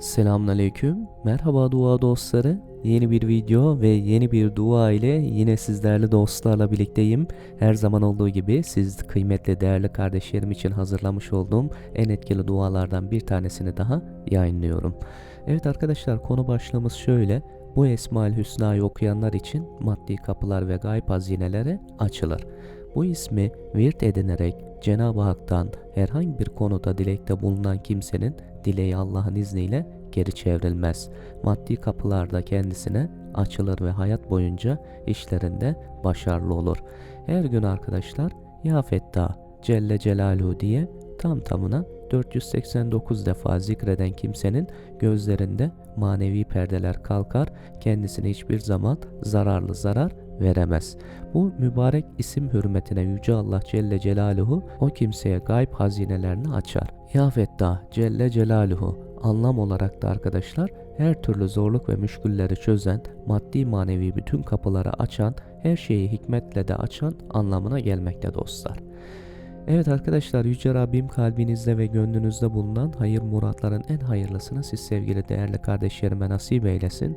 Selamünaleyküm. Merhaba dua dostları. Yeni bir video ve yeni bir dua ile yine sizlerle dostlarla birlikteyim. Her zaman olduğu gibi siz kıymetli değerli kardeşlerim için hazırlamış olduğum en etkili dualardan bir tanesini daha yayınlıyorum. Evet arkadaşlar konu başlığımız şöyle. Bu Esmaül Hüsna'yı okuyanlar için maddi kapılar ve gayb hazineleri açılır. Bu ismi virt edinerek Cenab-ı Hak'tan herhangi bir konuda dilekte bulunan kimsenin dileği Allah'ın izniyle geri çevrilmez. Maddi kapılarda kendisine açılır ve hayat boyunca işlerinde başarılı olur. Her gün arkadaşlar Ya Fettah Celle Celaluhu diye tam tamına 489 defa zikreden kimsenin gözlerinde manevi perdeler kalkar, kendisine hiçbir zaman zararlı zarar veremez. Bu mübarek isim hürmetine Yüce Allah Celle Celaluhu o kimseye gayb hazinelerini açar. Ya Fettah Celle Celaluhu anlam olarak da arkadaşlar her türlü zorluk ve müşkülleri çözen, maddi manevi bütün kapıları açan, her şeyi hikmetle de açan anlamına gelmekte dostlar. Evet arkadaşlar Yüce Rabbim kalbinizde ve gönlünüzde bulunan hayır muratların en hayırlısını siz sevgili değerli kardeşlerime nasip eylesin.